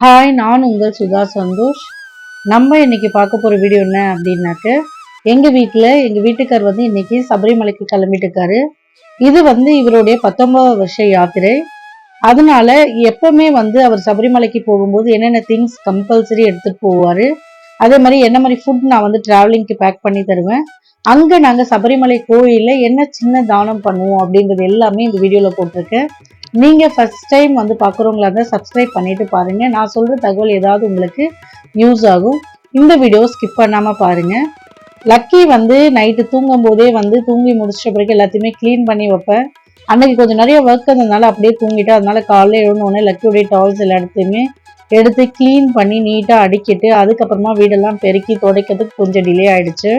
Hi நான் உங்கள் சுதா சந்தோஷ். நம்ம இன்னைக்கு பார்க்க போகிற வீடியோ என்ன அப்படின்னாக்க எங்கள் வீட்டில் எங்கள் வீட்டுக்கார் வந்து இன்னைக்கு சபரிமலைக்கு கிளம்பிட்டுருக்காரு இது வந்து இவருடைய பத்தொன்பது வருஷ யாத்திரை. அதனால எப்பவுமே வந்து அவர் சபரிமலைக்கு போகும்போது என்னென்ன திங்ஸ் கம்பல்சரி எடுத்துகிட்டு போவார் அதே மாதிரி என்ன மாதிரி ஃபுட் நான் வந்து ட்ராவலிங்க்கு பேக் பண்ணி தருவேன் அங்கே நாங்கள் சபரிமலை கோயிலில் என்ன சின்ன தானம் பண்ணுவோம் அப்படின்றது எல்லாமே இந்த வீடியோவில் போட்டிருக்கேன். நீங்கள் ஃபஸ்ட் டைம் வந்து பார்க்குறவங்களா இருந்தால் சப்ஸ்கிரைப் பண்ணிவிட்டு பாருங்கள் நான் சொல்கிற தகவல் ஏதாவது உங்களுக்கு யூஸ் ஆகும் இந்த வீடியோ ஸ்கிப் பண்ணாமல் பாருங்கள் லக்கி வந்து நைட்டு தூங்கும் போதே வந்து தூங்கி முடிச்சிட்ட பிறகு எல்லாத்தையுமே க்ளீன் பண்ணி வைப்பேன். அன்னைக்கு கொஞ்சம் நிறைய ஒர்க் இருந்ததுனால அப்படியே தூங்கிட்டு அதனால காலைல எழுந்தோடனே லக்கியுடைய டால்ஸ் எல்லா இடத்தையுமே எடுத்து க்ளீன் பண்ணி நீட்டாக அடிக்கிட்டு அதுக்கப்புறமா வீடெல்லாம் பெருக்கி துடைக்கிறதுக்கு கொஞ்சம் டிலே ஆயிடுச்சு.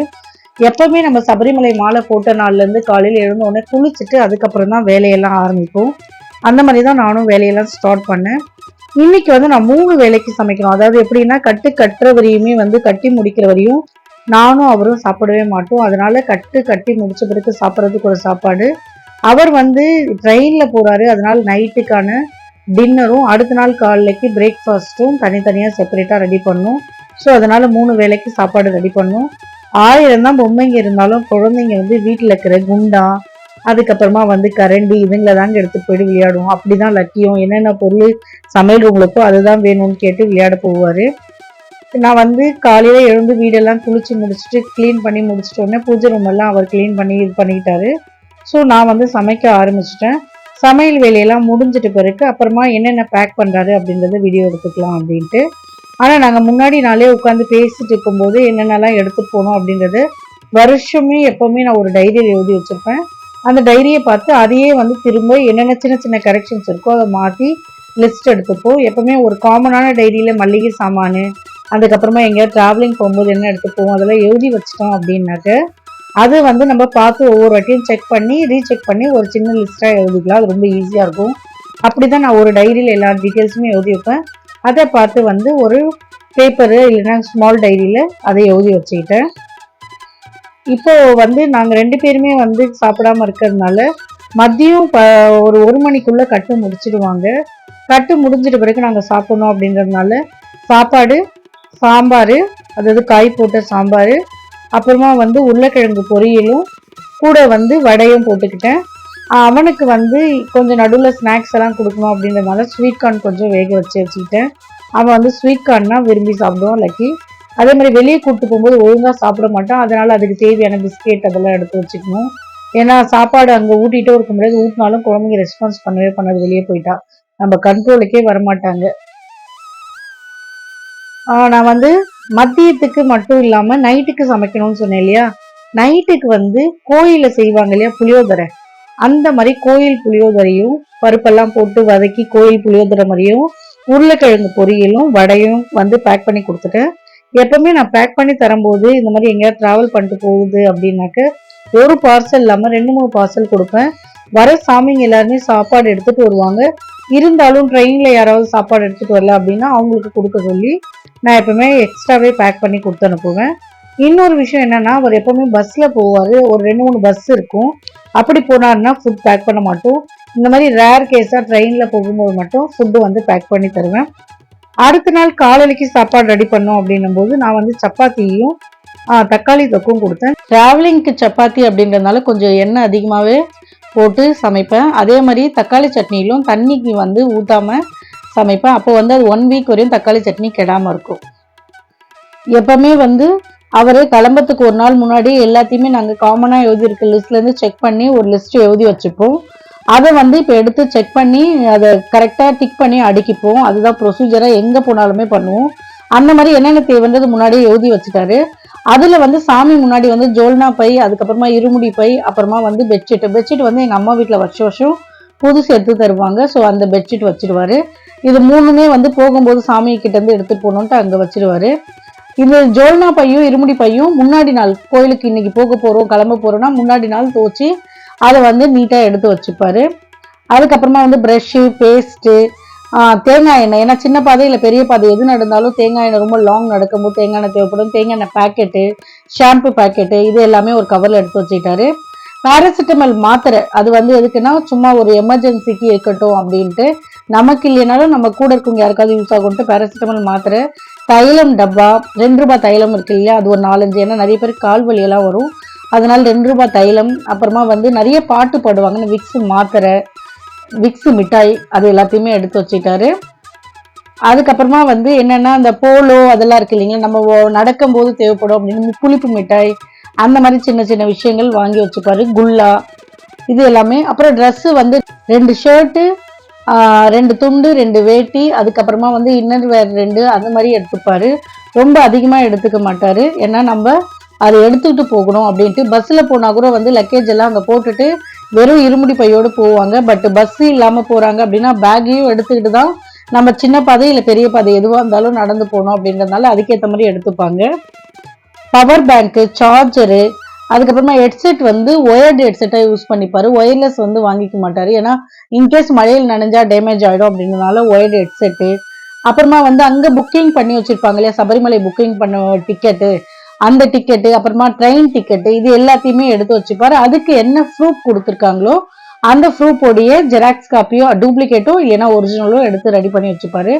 எப்பவுமே நம்ம சபரிமலை மாலை போட்ட நாள்லேருந்து காலையில் எழுந்தோடனே குளிச்சுட்டு அதுக்கப்புறம் தான் வேலையெல்லாம் ஆரம்பிக்கும் அந்த மாதிரி தான் நானும் வேலையெல்லாம் ஸ்டார்ட் பண்ணேன். இன்னைக்கு வந்து நான் மூணு வேலைக்கு சமைக்கணும். அதாவது எப்படின்னா கட்டு கட்டுற வரையுமே வந்து கட்டி முடிக்கிற வரையும் நானும் அவரும் சாப்பிடவே மாட்டோம். அதனால கட்டு கட்டி முடிச்ச பிறகு சாப்பிட்றதுக்கு ஒரு சாப்பாடு. அவர் வந்து ட்ரெயினில் போகிறாரு அதனால நைட்டுக்கான டின்னரும் அடுத்த நாள் காலைக்கு பிரேக்ஃபாஸ்ட்டும் தனித்தனியாக செப்பரேட்டாக ரெடி பண்ணும். ஸோ அதனால் மூணு வேலைக்கு சாப்பாடு ரெடி பண்ணும். ஆயிரம் தான் பொம்மைங்க இருந்தாலும் குழந்தைங்க வந்து வீட்டில் இருக்கிற குண்டா அதுக்கப்புறமா வந்து கரண்டி இதுங்களை தாங்க எடுத்துட்டு போயிட்டு விளையாடுவோம். அப்படி தான் லக்கியும் என்னென்ன பொருள் சமையல் ரூம்களுக்கோ அதுதான் வேணும்னு கேட்டு விளையாட போவார். நான் வந்து காலையில் எழுந்து வீடெல்லாம் குளித்து முடிச்சுட்டு க்ளீன் பண்ணி முடிச்சிட்டோடனே பூஜை ரூம் எல்லாம் அவர் க்ளீன் பண்ணி இது பண்ணிக்கிட்டாரு. ஸோ நான் வந்து சமைக்க ஆரம்பிச்சிட்டேன். சமையல் வேலையெல்லாம் முடிஞ்சிட்டு பிறகு அப்புறமா என்னென்ன பேக் பண்ணுறாரு அப்படின்றத வீடியோ எடுத்துக்கலாம் அப்படின்ட்டு. ஆனால் நாங்கள் முன்னாடி நாளே உட்காந்து பேசிட்டு இருக்கும்போது என்னென்னலாம் எடுத்துட்டு போகணும் அப்படின்றது வருஷமே எப்போவுமே நான் ஒரு டைரியில் எழுதி வச்சுருப்பேன். அந்த டைரியை பார்த்து அதையே வந்து திரும்ப என்னென்ன சின்ன சின்ன கரெக்ஷன்ஸ் இருக்கோ அதை மாற்றி லிஸ்ட் எடுத்துப்போம் எப்போவுமே ஒரு காமனான டைரியில் மல்லிகை சாமான் அதுக்கப்புறமா எங்கேயாவது ட்ராவலிங் போகும்போது என்ன எடுத்துப்போம் அதெல்லாம் எழுதி வச்சிட்டோம் அப்படின்னாக்க அது வந்து நம்ம பார்த்து ஒவ்வொரு வாட்டியும் செக் பண்ணி ரீசெக் பண்ணி ஒரு சின்ன லிஸ்ட்டாக எழுதிக்கலாம். அது ரொம்ப ஈஸியாக இருக்கும். அப்படி தான் நான் ஒரு டைரியில் எல்லா டீட்டெயில்ஸுமே எழுதி வைப்பேன். அதை பார்த்து வந்து ஒரு பேப்பரு இல்லைன்னா ஸ்மால் டைரியில் அதை எழுதி வச்சுக்கிட்டேன். இப்போ வந்து நாங்கள் ரெண்டு பேருமே வந்து சாப்பிடாம இருக்கிறதுனால மதியம் ப ஒரு ஒரு மணிக்குள்ள கட்டு முடிச்சிடுவாங்க. கட்டு முடிஞ்சிட்ட பிறகு நாங்கள் சாப்பிடணும் அப்படின்றதுனால சாப்பாடு சாம்பார் அதாவது காய் போட்ட சாம்பார் அப்புறமா வந்து உருளைக்கிழங்கு பொரியலும் கூட வந்து வடையும் போட்டுக்கிட்டேன். அவனுக்கு வந்து கொஞ்சம் நடுவில் ஸ்நாக்ஸ் எல்லாம் கொடுக்கணும் அப்படின்றதுனால ஸ்வீட் கார்ன் கொஞ்சம் வேக வச்சு வச்சுக்கிட்டேன். அவன் வந்து ஸ்வீட் கார்ன்னா விரும்பி சாப்பிடுவான் லக்கி அதே மாதிரி வெளியே கூப்பிட்டு போகும்போது ஒழுங்காக சாப்பிட மாட்டோம். அதனால அதுக்கு தேவையான பிஸ்கெட் அதெல்லாம் எடுத்து வச்சுக்கணும். ஏன்னா சாப்பாடு அங்கே ஊட்டிகிட்டே இருக்க முடியாது. ஊட்டினாலும் குழந்தைங்க ரெஸ்பான்ஸ் பண்ணவே பண்ணாது. வெளியே போயிட்டா. நம்ம கண்ட்ரோலுக்கே வரமாட்டாங்க. ஆஹ் நான் வந்து மதியத்துக்கு மட்டும் இல்லாமல் நைட்டுக்கு சமைக்கணும்னு சொன்னேன் இல்லையா? நைட்டுக்கு வந்து கோயிலில் செய்வாங்க இல்லையா? புளியோதரை. அந்த மாதிரி கோயில் புளியோதரையும் பருப்பெல்லாம் போட்டு வதக்கி கோயில் புளியோதரை மாதிரியும் உருளைக்கிழங்கு பொரியலும் வடையும் வந்து பேக் பண்ணி கொடுத்துட்டேன் எப்பவுமே நான் பேக் பண்ணி தரும்போது இந்த மாதிரி எங்கேயாவது ட்ராவல் பண்ணிட்டு போகுது அப்படின்னாக்க ஒரு பார்சல் இல்லாமல் ரெண்டு மூணு பார்சல் கொடுப்பேன். வர சாமிங்க எல்லாருமே சாப்பாடு எடுத்துட்டு வருவாங்க. இருந்தாலும் ட்ரெயினில் யாராவது சாப்பாடு எடுத்துகிட்டு வரல அப்படின்னா அவங்களுக்கு கொடுக்க சொல்லி நான் எப்பவுமே எக்ஸ்ட்ராவே பேக் பண்ணி கொடுத்து அனுப்புவேன். இன்னொரு விஷயம் என்னென்னா அவர் எப்பவுமே பஸ்ஸில் போவார். ஒரு ரெண்டு மூணு பஸ் இருக்கும். அப்படி போனாருன்னா ஃபுட் பேக் பண்ண மாட்டோம். இந்த மாதிரி ரேர் கேஸாக ட்ரெயினில் போகும்போது மட்டும் ஃபுட்டு வந்து பேக் பண்ணி தருவேன். அடுத்த நாள் காலையிலைக்கு சாப்பாடு ரெடி பண்ணோம் அப்படின்னும் போது நான் வந்து சப்பாத்தியும் தக்காளி தொக்கும் கொடுத்தேன். ட்ராவலிங்க்கு சப்பாத்தி அப்படின்றதுனால கொஞ்சம் எண்ணெய் அதிகமாகவே போட்டு சமைப்பேன். அதே மாதிரி தக்காளி சட்னியிலும் தண்ணிக்கு வந்து ஊற்றாம சமைப்பேன். அப்போ வந்து அது ஒன் வீக் வரையும் தக்காளி சட்னி கெடாமல் இருக்கும். எப்பவுமே வந்து அவரே கிளம்பத்துக்கு ஒரு நாள் முன்னாடி எல்லாத்தையுமே நாங்கள் காமனாக எழுதியிருக்க. லிஸ்ட்லேருந்து செக் பண்ணி ஒரு லிஸ்ட் எழுதி வச்சுப்போம். அதை வந்து இப்போ எடுத்து செக் பண்ணி அதை கரெக்டாக டிக் பண்ணி அடுக்கிப்போம். அதுதான் ப்ரொசீஜராக எங்கே போனாலுமே பண்ணுவோம். அந்த மாதிரி என்னென்ன தேவைன்றது முன்னாடியே எழுதி வச்சுட்டாரு. அதில் வந்து சாமி முன்னாடி வந்து ஜோல்னா பை அதுக்கப்புறமா இருமுடி பை அப்புறமா வந்து பெட்ஷீட் பெட்ஷீட் வந்து எங்கள் அம்மா வீட்டில் வருஷம் வருஷம் புதுசு எடுத்து தருவாங்க. ஸோ அந்த பெட்ஷீட் வச்சிடுவாரு இது மூணுமே வந்து போகும்போது சாமி கிட்டேருந்து எடுத்துட்டு போகணுன்ட்டு அங்கே வச்சிடுவாரு இந்த ஜோல்னா பையும் இருமுடி பையும் முன்னாடி நாள் கோயிலுக்கு இன்றைக்கி போக போகிறோம் கிளம்ப போகிறோம்னா முன்னாடி நாள் துவச்சி அதை வந்து நீட்டாக எடுத்து வச்சுப்பார். அதுக்கப்புறமா வந்து ப்ரெஷ்ஷு பேஸ்ட்டு தேங்காய் எண்ணெய். ஏன்னா சின்ன பாதை இல்லை பெரிய பாதை எது நடந்தாலும் தேங்காய் எண்ணெய் ரொம்ப லாங் நடக்கும்போது தேங்காய் எண்ணெய் தேவைப்படும். தேங்காய் எண்ணெய் பேக்கெட்டு ஷாம்பு பேக்கெட்டு இது எல்லாமே ஒரு கவரில் எடுத்து வச்சுக்கிட்டாரு. பேராசிட்டமல் மாத்திரை அது வந்து எதுக்குன்னா சும்மா ஒரு எமர்ஜென்சிக்கு இருக்கட்டும் அப்படின்ட்டு. நமக்கு இல்லைனாலும் நம்ம கூட இருக்கவங்க யாருக்காவது யூஸ் ஆகும்ட்டு பேராசிட்டமல் மாத்திரை. தைலம் டப்பா ரெண்டு ரூபாய் தைலம் இருக்கு இல்லையா? அது ஒரு நாலஞ்சு. ஏன்னா நிறைய பேர் கால் வலியெல்லாம் வரும். அதனால் ரெண்டு ரூபாய் தைலம் அப்புறமா வந்து நிறைய பாட்டு பாடுவாங்க. விக்ஸ் மாத்திரை விக்ஸ் மிட்டாய் அது எல்லாத்தையுமே எடுத்து வச்சுட்டாரு அதுக்கப்புறமா வந்து என்னென்னா அந்த போலோ அதெல்லாம் இருக்கு இல்லைங்களா நம்ம ஓ- நடக்கும்போது தேவைப்படும் அப்படின்னு புளிப்பு மிட்டாய் அந்த மாதிரி சின்ன சின்ன விஷயங்கள் வாங்கி வச்சுப்பாரு. குல்லா இது எல்லாமே. அப்புறம் ட்ரெஸ்ஸு வந்து ரெண்டு ஷர்ட்டு ரெண்டு துண்டு ரெண்டு வேட்டி அதுக்கப்புறமா வந்து இன்னர் வேர் ரெண்டு அந்த மாதிரி எடுத்துப்பாரு. ரொம்ப அதிகமாக எடுத்துக்க மாட்டார். ஏன்னா நம்ம அதை எடுத்துக்கிட்டு போகணும் அப்படின்ட்டு பஸ்ஸில் போனால் கூட வந்து லக்கேஜ் எல்லாம் அங்கே போட்டுட்டு வெறும் இருமுடி பையோடு போவாங்க. பட் பஸ் இல்லாமல் போகிறாங்க அப்படின்னா பேக்கையும் எடுத்துக்கிட்டு தான் நம்ம சின்ன பாதை இல்லை பெரிய பாதை எதுவாக இருந்தாலும் நடந்து போகணும் அப்படின்றதுனால அதுக்கேற்ற மாதிரி எடுத்துப்பாங்க. பவர் பேங்க்கு சார்ஜரு அதுக்கப்புறமா ஹெட்செட் வந்து ஒயர்டு ஹெட்செட்டாக யூஸ் பண்ணிப்பார். ஒயர்லெஸ் வந்து வாங்கிக்க மாட்டார். ஏன்னா இன்கேஸ் மழையில் நனைஞ்சா டேமேஜ் ஆகிடும் அப்படின்றதுனால ஒயர்டு ஹெட்செட்டு அப்புறமா வந்து அங்கே புக்கிங் பண்ணி வச்சுருப்பாங்க இல்லையா? சபரிமலை புக்கிங் பண்ண டிக்கெட்டு அந்த டிக்கெட்டு அப்புறமா ட்ரெயின் டிக்கெட்டு இது எல்லாத்தையுமே எடுத்து வச்சுப்பாரு. அதுக்கு என்ன ப்ரூஃப் கொடுத்துருக்காங்களோ அந்த ப்ரூஃபோடைய ஜெராக்ஸ் காப்பியோ டூப்ளிகேட்டோ இல்லைன்னா ஒரிஜினலோ எடுத்து ரெடி பண்ணி வச்சுப்பாரு.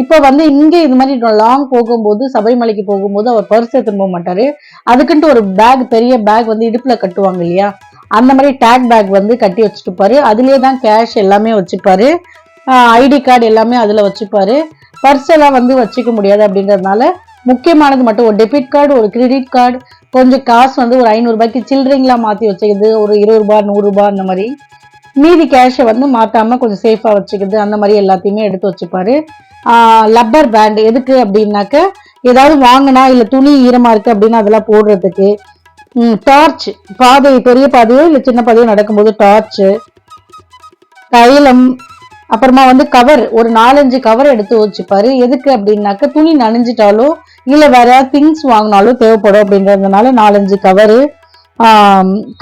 இப்போ வந்து இங்கே இது மாதிரி லாங் போகும்போது சபரிமலைக்கு போகும்போது அவர் பர்ஸ் எடுத்துன்னு போக மாட்டாரு. அதுக்குன்ட்டு ஒரு பேக் பெரிய பேக் வந்து இடுப்புல கட்டுவாங்க இல்லையா? அந்த மாதிரி டேக் பேக் வந்து கட்டி வச்சுட்டுப்பாரு அதுலேயே தான் கேஷ் எல்லாமே வச்சுப்பாரு. ஐடி கார்டு எல்லாமே அதில் வச்சுப்பாரு. பர்ஸ் எல்லாம் வந்து வச்சுக்க முடியாது அப்படின்றதுனால முக்கியமானது மட்டும் ஒரு டெபிட் கார்டு ஒரு கிரெடிட் கார்டு கொஞ்சம் காசு வந்து ஒரு ஐநூறுரூபாய்க்கு சில்லறைங்களாம் மாற்றி வச்சுக்கிறது ஒரு இருபது ரூபாய் நூறுரூபா அந்த மாதிரி. மீதி கேஷை வந்து மாற்றாமல் கொஞ்சம் சேஃபாக வச்சுக்கிறது அந்த மாதிரி எல்லாத்தையுமே எடுத்து வச்சுப்பாரு. லப்பர் பேண்ட் எதுக்கு அப்படின்னாக்க ஏதாவது வாங்கினா இல்லை துணி ஈரமாக இருக்குது அப்படின்னா அதெல்லாம் போடுறதுக்கு டார்ச் பாதை பெரிய பாதையோ இல்லை சின்ன பாதையோ நடக்கும்போது டார்ச்சு தைலம் அப்புறமா வந்து கவர் ஒரு நாலஞ்சு கவர் எடுத்து வச்சுப்பாரு. எதுக்கு அப்படின்னாக்க துணி நனைஞ்சிட்டாலோ இல்லை வேற திங்ஸ் வாங்கினாலும் தேவைப்படும் அப்படின்றதுனால நாலஞ்சு கவரு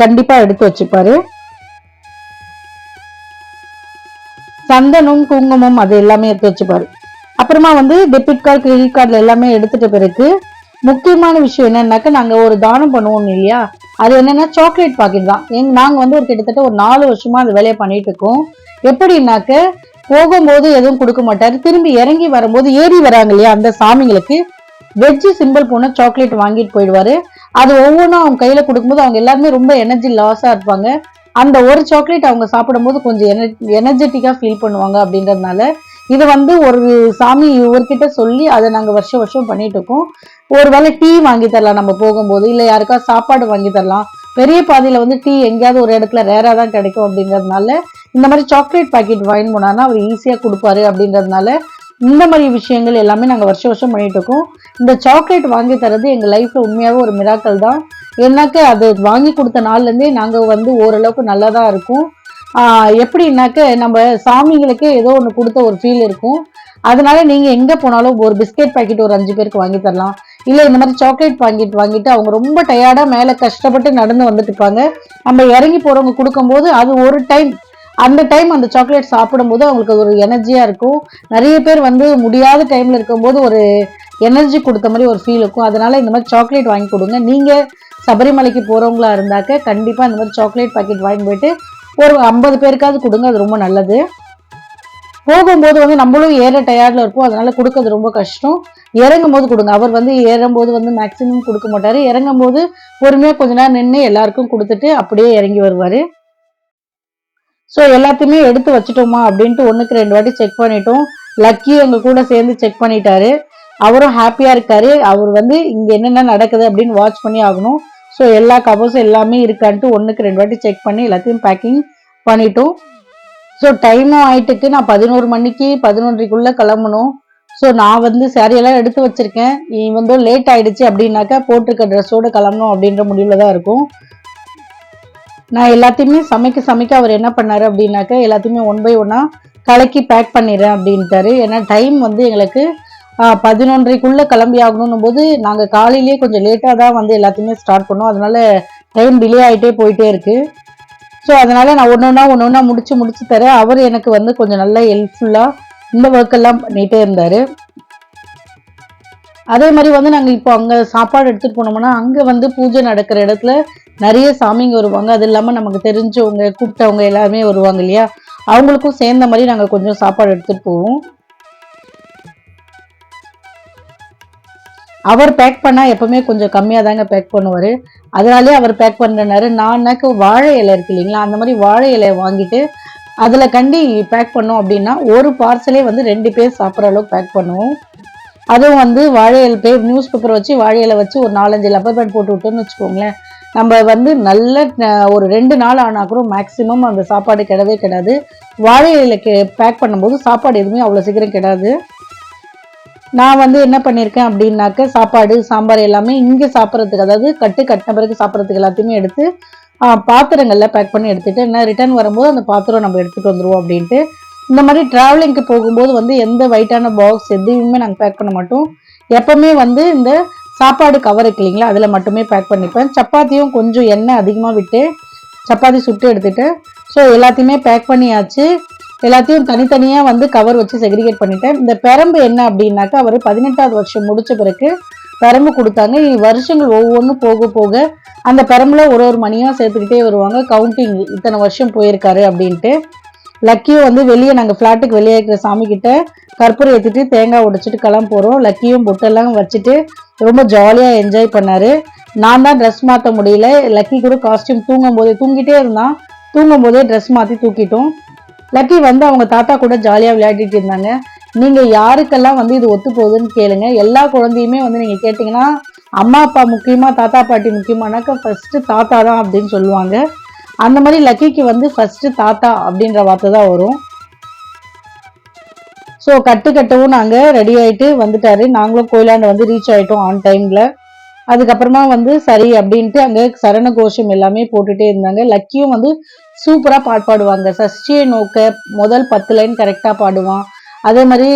கண்டிப்பா எடுத்து வச்சுப்பாரு. சந்தனம் குங்குமம் அது எல்லாமே எடுத்து வச்சுப்பாரு. அப்புறமா வந்து டெபிட் கார்டு கிரெடிட் கார்டு எல்லாமே எடுத்துட்ட பிறகு முக்கியமான விஷயம் என்னன்னாக்க நாங்க ஒரு தானம் பண்ணுவோம் இல்லையா? அது என்னன்னா சாக்லேட் பாக்கெட் தான். நாங்க வந்து ஒரு கிட்டத்தட்ட ஒரு நாலு வருஷமா அது வேலையை பண்ணிட்டு இருக்கோம். எப்படின்னாக்க போகும்போது எதுவும் கொடுக்க மாட்டாரு. திரும்பி இறங்கி வரும்போது ஏறி வராங்க இல்லையா அந்த சாமிங்களுக்கு வெஜ்ஜு சிம்பிள் போன சாக்லேட் வாங்கிட்டு போயிடுவாரு. அது ஒவ்வொன்றும் அவங்க கையில கொடுக்கும்போது அவங்க எல்லாருமே ரொம்ப எனர்ஜி லாஸா இருப்பாங்க. அந்த ஒரு சாக்லேட் அவங்க சாப்பிடும்போது கொஞ்சம் எனர்ஜெட்டிக்கா ஃபீல் பண்ணுவாங்க அப்படின்றதுனால இதை வந்து ஒரு சாமி இவர்கிட்ட சொல்லி அதை நாங்கள் வருஷம் வருஷம் பண்ணிட்டு இருக்கோம். ஒருவேளை டீ வாங்கி தரலாம் நம்ம போகும்போது இல்லை யாருக்கா சாப்பாடு வாங்கி தரலாம். பெரிய பாதையில வந்து டீ எங்கேயாவது ஒரு இடத்துல ரேராக தான் கிடைக்கும் அப்படிங்கிறதுனால இந்த மாதிரி சாக்லேட் பாக்கெட் வாங்கி போனான்னா அவர் ஈஸியாக கொடுப்பாரு அப்படின்றதுனால இந்த மாதிரி விஷயங்கள் எல்லாமே நாங்கள் வருஷம் வருஷம் பண்ணிட்டு இருக்கோம். இந்த சாக்லேட் வாங்கி தரது எங்கள் லைஃப்பில் உண்மையாகவே ஒரு மிராக்கல் தான். ஏன்னாக்க அது வாங்கி கொடுத்த நாள்லேருந்தே நாங்கள் வந்து ஓரளவுக்கு நல்லதாக இருக்கும். எப்படின்னாக்க நம்ம சாமிங்களுக்கு ஏதோ ஒன்று கொடுத்த ஒரு ஃபீல் இருக்கும். அதனால நீங்கள் எங்கே போனாலும் ஒரு பிஸ்கெட் பாக்கெட் ஒரு அஞ்சு பேருக்கு வாங்கி தரலாம். இல்லை இந்த மாதிரி சாக்லேட் வாங்கிட்டு வாங்கிட்டு அவங்க ரொம்ப டயர்டாக மேலே கஷ்டப்பட்டு நடந்து வந்துட்டு இருப்பாங்க. நம்ம இறங்கி போகிறவங்க கொடுக்கும்போது அது ஒரு டைம் அந்த டைம் அந்த சாக்லேட் சாப்பிடும்போது அவங்களுக்கு அது ஒரு எனர்ஜியாக இருக்கும். நிறைய பேர் வந்து முடியாத டைமில் இருக்கும்போது ஒரு எனர்ஜி கொடுத்த மாதிரி ஒரு ஃபீல் இருக்கும். அதனால் இந்த மாதிரி சாக்லேட் வாங்கி கொடுங்க. நீங்கள் சபரிமலைக்கு போகிறவங்களா இருந்தாக்க கண்டிப்பாக இந்த மாதிரி சாக்லேட் பாக்கெட் வாங்கி போயிட்டு ஒரு ஐம்பது பேருக்காவது கொடுங்க. அது ரொம்ப நல்லது. போகும்போது வந்து நம்மளும் ஏற டயர்டில் இருப்போம். அதனால் கொடுக்கறது ரொம்ப கஷ்டம். இறங்கும் போது கொடுங்க. அவர் வந்து ஏறும்போது வந்து மேக்சிமம் கொடுக்க மாட்டார். இறங்கும் போது பொறுமையாக கொஞ்ச நேரம் நின்று எல்லாருக்கும் கொடுத்துட்டு அப்படியே இறங்கி வருவார். ஸோ எல்லாத்தையுமே எடுத்து வச்சுட்டோமா அப்படின்ட்டு ஒன்றுக்கு ரெண்டு வாட்டி செக் பண்ணிட்டோம். லக்கி எங்கள் கூட சேர்ந்து செக் பண்ணிட்டாரு. அவரும் ஹாப்பியாக இருக்காரு. அவர் வந்து இங்கே என்னென்ன நடக்குது அப்படின்னு வாட்ச் பண்ணி ஆகணும். ஸோ எல்லா கவர்ஸும் எல்லாமே இருக்கான்ட்டு ஒன்றுக்கு ரெண்டு வாட்டி செக் பண்ணி எல்லாத்தையும் பேக்கிங் பண்ணிட்டோம். ஸோ டைமும் ஆயிட்டுக்கு நான் பதினோரு மணிக்கு பதினொன்றைக்குள்ளே கிளம்பணும். ஸோ நான் வந்து சாரியெல்லாம் எடுத்து வச்சிருக்கேன். வந்து லேட் ஆயிடுச்சு அப்படின்னாக்கா போட்டிருக்க ட்ரெஸ்ஸோடு கிளம்பணும் அப்படின்ற முடிவில் தான் இருக்கும். நான் எல்லாத்தையுமே சமைக்க சமைக்க அவர் என்ன பண்ணாரு அப்படின்னாக்கா எல்லாத்தையுமே ஒன் பை ஒன்னாக கலக்கி பேக் பண்ணிடுறேன் அப்படின்ட்டாரு. ஏன்னா டைம் வந்து எங்களுக்கு பதினொன்றைக்குள்ளே பதினொன்றைக்குள்ள கிளம்பி ஆகணும் போது நாங்க காலையிலேயே கொஞ்சம் லேட்டா தான் வந்து எல்லாத்தையுமே ஸ்டார்ட் பண்ணோம். அதனால டைம் டிலே ஆயிட்டே போயிட்டே இருக்கு. ஸோ அதனால நான் ஒன்று ஒன்றா ஒன்று ஒன்றா முடிச்சு முடிச்சு தரேன். அவர் எனக்கு வந்து கொஞ்சம் நல்லா ஹெல்ப்ஃபுல்லாக இந்த ஒர்க் எல்லாம் பண்ணிகிட்டே இருந்தாரு. அதே மாதிரி வந்து நாங்கள் இப்போ அங்கே சாப்பாடு எடுத்துகிட்டு போனோம்னா அங்கே வந்து பூஜை நடக்கிற இடத்துல நிறைய சாமிங்க வருவாங்க. அது இல்லாமல் நமக்கு தெரிஞ்சவங்க கூப்பிட்டவங்க எல்லாருமே வருவாங்க இல்லையா? அவங்களுக்கும் சேர்ந்த மாதிரி நாங்கள் கொஞ்சம் சாப்பாடு எடுத்துகிட்டு போவோம். அவர் பேக் பண்ணால் எப்பவுமே கொஞ்சம் கம்மியாக தாங்க பேக் பண்ணுவார். அதனாலே அவர் பேக் பண்ணுறாரு நான்னாக்க வாழை இலை இருக்கு இல்லைங்களா? அந்த மாதிரி வாழை இலையை வாங்கிட்டு அதில் கண்டி பேக் பண்ணோம் அப்படின்னா ஒரு பார்சலே வந்து ரெண்டு பேர் சாப்பிட்ற அளவுக்கு பேக் பண்ணுவோம். அதுவும் வந்து வாழை இலை பே நியூஸ் பேப்பர் வச்சு வாழை இலை வச்சு ஒரு நாலஞ்சு லப்பர் பேண்ட் போட்டு விட்டோம்னு வச்சுக்கோங்களேன். நம்ம வந்து நல்ல ஒரு ரெண்டு நாள் ஆனால் கூட மேக்ஸிமம் அந்த சாப்பாடு கிடவே கிடாது. வாழை கே பேக் பண்ணும்போது சாப்பாடு எதுவுமே அவ்வளோ சீக்கிரம் கிடாது. நான் வந்து என்ன பண்ணியிருக்கேன் அப்படின்னாக்க சாப்பாடு சாம்பார் எல்லாமே இங்கே சாப்பிட்றதுக்கு அதாவது கட்டு கட்டின பிறகு சாப்பிட்றதுக்கு எல்லாத்தையுமே எடுத்து பாத்திரங்களில் பேக் பண்ணி எடுத்துகிட்டு என்ன ரிட்டர்ன் வரும்போது அந்த பாத்திரம் நம்ம எடுத்துகிட்டு வந்துடுவோம் அப்படின்ட்டு. இந்த மாதிரி ட்ராவலிங்க்கு போகும்போது வந்து எந்த வெயிட்டான பாக்ஸ் எதுவுமே நாங்கள் பேக் பண்ண மாட்டோம். எப்போவுமே வந்து இந்த சாப்பாடு கவர் இருக்கு இல்லைங்களா? அதில் மட்டுமே பேக் பண்ணிப்பேன். சப்பாத்தியும் கொஞ்சம் எண்ணெய் அதிகமாக விட்டு சப்பாத்தி சுட்டு எடுத்துகிட்டேன் ஸோ எல்லாத்தையுமே பேக் பண்ணியாச்சு. எல்லாத்தையும் தனித்தனியாக வந்து கவர் வச்சு செக்ரிகேட் பண்ணிட்டேன். இந்த பெரம்பு என்ன அப்படின்னாக்கா அவர் பதினெட்டாவது வருஷம் முடித்த பிறகு பெரம்பு கொடுத்தாங்க. இனி வருஷங்கள் ஒவ்வொன்றும் போக போக அந்த பெரம்புல ஒரு ஒரு மணியாக சேர்த்துக்கிட்டே வருவாங்க. கவுண்டிங் இத்தனை வருஷம் போயிருக்காரு அப்படின்ட்டு. லக்கியும் வந்து வெளியே நாங்கள் ஃப்ளாட்டுக்கு வெளியே இருக்கிற சாமிக்கிட்ட கற்பூரம் ஏற்றிட்டு தேங்காய் உடைச்சிட்டு கிளம்ப போகிறோம் லக்கியும் பொட்டெல்லாம் வச்சுட்டு ரொம்ப ஜாலியாக என்ஜாய் பண்ணார். நான் தான் ட்ரெஸ் மாற்ற முடியல. லக்கி கூட காஸ்டியூம் தூங்கும் போதே தூங்கிட்டே இருந்தான். தூங்கும் போதே ட்ரெஸ் மாற்றி தூக்கிட்டோம். லக்கி வந்து அவங்க தாத்தா கூட ஜாலியாக விளையாடிட்டு இருந்தாங்க. நீங்கள் யாருக்கெல்லாம் வந்து இது ஒத்து போகுதுன்னு கேளுங்க. எல்லா குழந்தையுமே வந்து நீங்கள் கேட்டிங்கன்னா அம்மா அப்பா முக்கியமாக தாத்தா பாட்டி முக்கியமானாக்கா ஃபஸ்ட்டு தாத்தா தான் அப்படின்னு சொல்லுவாங்க. அந்த மாதிரி லக்கிக்கு வந்து ஃபஸ்ட்டு தாத்தா அப்படின்ற வார்த்தை தான் வரும். ஸோ கட்டு கட்டவும் நாங்கள் ரெடி ஆகிட்டு வந்துட்டாரு. நாங்களும் கோயிலாண்ட வந்து ரீச் ஆகிட்டோம் ஆன் டைமில் அதுக்கப்புறமா வந்து சரி அப்படின்ட்டு அங்கே சரண கோஷம் எல்லாமே போட்டுகிட்டே இருந்தாங்க. லக்கியும் வந்து சூப்பராக பாட்டு பாடுவாங்க. சஷ்டியை நோக்க முதல் பத்து லைன் கரெக்டாக பாடுவான். அதே மாதிரி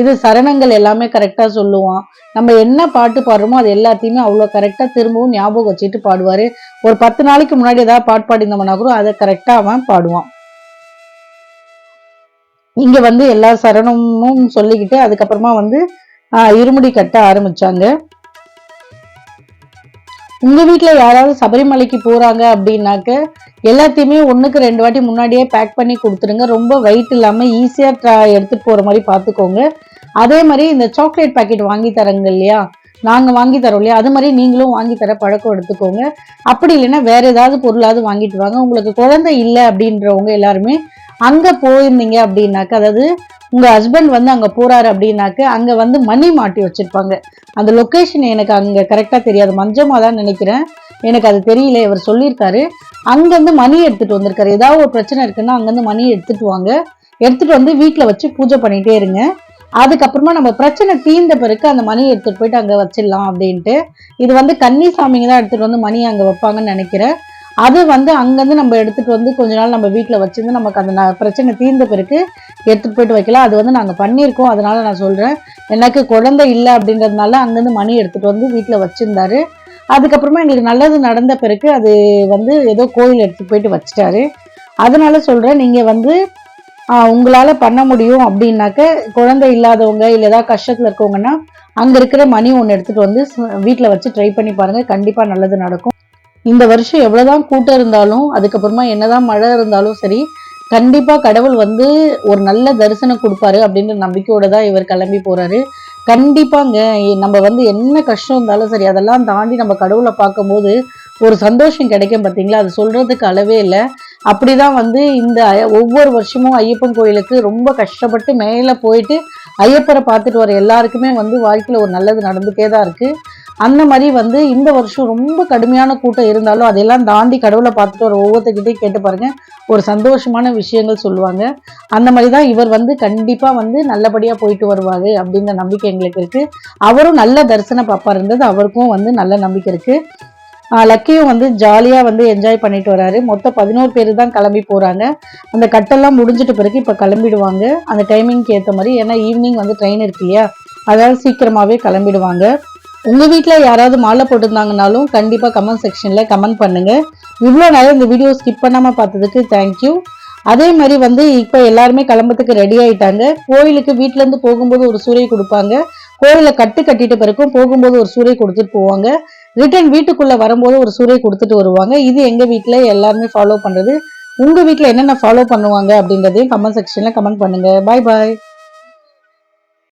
இது சரணங்கள் எல்லாமே கரெக்டாக சொல்லுவான். நம்ம என்ன பாட்டு பாடுறோமோ அது எல்லாத்தையுமே அவ்வளோ கரெக்டாக திரும்பவும் ஞாபகம் வச்சுட்டு பாடுவார். ஒரு பத்து நாளைக்கு முன்னாடி ஏதாவது பாட்டு பாடியிருந்தோம்னா கூட அதை கரெக்டாக அவன் பாடுவான். இங்க வந்து எல்லா சரணமும் சொல்லிக்கிட்டு அதுக்கப்புறமா வந்து ஆஹ், இருமுடி கட்ட ஆரம்பிச்சாங்க. உங்க வீட்ல யாராவது சபரிமலைக்கு போறாங்க அப்படின்னாக்க எல்லாத்தையுமே ஒண்ணுக்கு ரெண்டு வாட்டி முன்னாடியே பேக் பண்ணி கொடுத்துருங்க. ரொம்ப வெயிட் இல்லாம ஈஸியா எடுத்துட்டு போற மாதிரி பாத்துக்கோங்க. அதே மாதிரி இந்த சாக்லேட் பாக்கெட் வாங்கி தரங்க இல்லையா? நாங்க வாங்கி தரோம் இல்லையா? அது மாதிரி நீங்களும் வாங்கி தர பழக்கம் எடுத்துக்கோங்க. அப்படி இல்லைன்னா வேற ஏதாவது பொருளாவது வாங்கிட்டு வாங்க. உங்களுக்கு குழந்தை இல்லை அப்படின்றவங்க எல்லாருமே அங்க போயிருந்தீங்க அப்படின்னாக்க அதாவது உங்க ஹஸ்பண்ட் வந்து அங்க போறாரு அப்படின்னாக்க அங்க வந்து மணி மாட்டி வச்சிருப்பாங்க. அந்த லொக்கேஷன் எனக்கு அங்க கரெக்டா தெரியாது. மஞ்சமா தான் நினைக்கிறேன். எனக்கு அது தெரியல. இவர் சொல்லியிருக்காரு. அங்கேருந்து மணி எடுத்துட்டு வந்திருக்காரு. ஏதாவது ஒரு பிரச்சனை இருக்குன்னா அங்கேருந்து மணி எடுத்துட்டு வாங்க. எடுத்துட்டு வந்து வீட்டில் வச்சு பூஜை பண்ணிகிட்டே இருங்க. அதுக்கப்புறமா நம்ம பிரச்சனை தீர்ந்த பிறகு அந்த மணியை எடுத்துகிட்டு போயிட்டு அங்கே வச்சிடலாம் அப்படின்ட்டு. இது வந்து கன்னிசாமிங்க தான் எடுத்துகிட்டு வந்து மணி அங்கே வைப்பாங்கன்னு நினைக்கிறேன். அது வந்து அங்கேருந்து நம்ம எடுத்துகிட்டு வந்து கொஞ்ச நாள் நம்ம வீட்டில் வச்சுருந்து நமக்கு அந்த ந- பிரச்சனை தீர்ந்த பிறகு எடுத்துகிட்டு போயிட்டு வைக்கலாம். அது வந்து நாங்கள் பண்ணியிருக்கோம். அதனால் நான் சொல்கிறேன் எனக்கு குழந்தை இல்லை அப்படின்றதுனால அங்கேருந்து மணி எடுத்துகிட்டு வந்து வீட்டில் வச்சுருந்தாரு. அதுக்கப்புறமா எங்களுக்கு நல்லது நடந்த பிறகு அது வந்து ஏதோ கோயில் எடுத்துட்டு போயிட்டு வச்சிட்டாரு. அதனால் சொல்கிறேன் நீங்கள் வந்து உங்களால் பண்ண முடியும் அப்படின்னாக்க குழந்தை இல்லாதவங்க இல்லை ஏதாவது கஷ்டத்தில் இருக்கவங்கன்னா அங்கே இருக்கிற மணி ஒன்று எடுத்துகிட்டு வந்து வீட்டில் வச்சு ட்ரை பண்ணி பாருங்கள் கண்டிப்பாக நல்லது நடக்கும். இந்த வருஷம் எவ்வளோதான் கூட்டம் இருந்தாலும் அதுக்கப்புறமா என்னதான் மழை இருந்தாலும் சரி கண்டிப்பாக கடவுள் வந்து ஒரு நல்ல தரிசனம் கொடுப்பாரு அப்படின்ற நம்பிக்கையோடு தான் இவர் கிளம்பி போகிறாரு கண்டிப்பாங்க நம்ம வந்து என்ன கஷ்டம் இருந்தாலும் சரி அதெல்லாம் தாண்டி நம்ம கடவுளை பார்க்கும்போது ஒரு சந்தோஷம் கிடைக்கும் பார்த்தீங்களா அது சொல்றதுக்கு அளவே இல்லை. அப்படிதான் வந்து இந்த ஒவ்வொரு வருஷமும் ஐயப்பன் கோயிலுக்கு ரொம்ப கஷ்டப்பட்டு மேலே போயிட்டு ஐயப்பரை பார்த்துட்டு வர எல்லாருக்குமே வந்து வாழ்க்கையில் ஒரு நல்லது நடந்துகிட்டே தான் இருக்குது அந்த மாதிரி வந்து இந்த வருஷம் ரொம்ப கடுமையான கூட்டம் இருந்தாலும் அதெல்லாம் தாண்டி கடவுளை பார்த்துட்டு ஒரு ஒவ்வொருத்தர்கிட்டையும் கேட்டு பாருங்க. ஒரு சந்தோஷமான விஷயங்கள் சொல்லுவாங்க. அந்த மாதிரி தான் இவர் வந்து கண்டிப்பாக வந்து நல்லபடியாக போயிட்டு வருவார் அப்படின்ற நம்பிக்கை எங்களுக்கு இருக்குது அவரும் நல்ல தரிசனம் பார்ப்பாருன்றது அவருக்கும் வந்து நல்ல நம்பிக்கை இருக்குது லக்கியும் வந்து ஜாலியாக வந்து என்ஜாய் பண்ணிட்டு வராரு. மொத்தம் பதினோரு பேர் தான் கிளம்பி போகிறாங்க அந்த கட்டெல்லாம் முடிஞ்சிட்ட பிறகு இப்போ கிளம்பிடுவாங்க. அந்த டைமிங்க்கு ஏற்ற மாதிரி ஏன்னா ஈவினிங் வந்து ட்ரெயின் இருக்கு இல்லையா? அதனால சீக்கிரமாகவே கிளம்பிடுவாங்க. உங்க வீட்ல யாராவது மாலை போட்டிருந்தாங்கனாலும் கண்டிப்பா கமெண்ட் செக்ஷன்ல கமெண்ட் பண்ணுங்க. இவ்வளோ நேரம் இந்த வீடியோ ஸ்கிப் பண்ணாம பார்த்ததுக்கு தேங்க்யூ அதே மாதிரி வந்து இப்போ எல்லாருமே கிளம்புறதுக்கு ரெடி ஆயிட்டாங்க. கோயிலுக்கு வீட்ல இருந்து போகும்போது ஒரு சூறை கொடுப்பாங்க. கோயில கட்டு கட்டிட்ட பிறக்கும் போகும்போது ஒரு சூறை கொடுத்துட்டு போவாங்க. ரிட்டர்ன் வீட்டுக்குள்ள வரும்போது ஒரு சூறை கொடுத்துட்டு வருவாங்க. இது எங்க வீட்ல எல்லாருமே ஃபாலோ பண்றது. உங்க வீட்ல என்னென்ன ஃபாலோ பண்ணுவாங்க அப்படின்றதையும் கமெண்ட் செக்ஷன்ல கமெண்ட் பண்ணுங்க. பாய் பாய்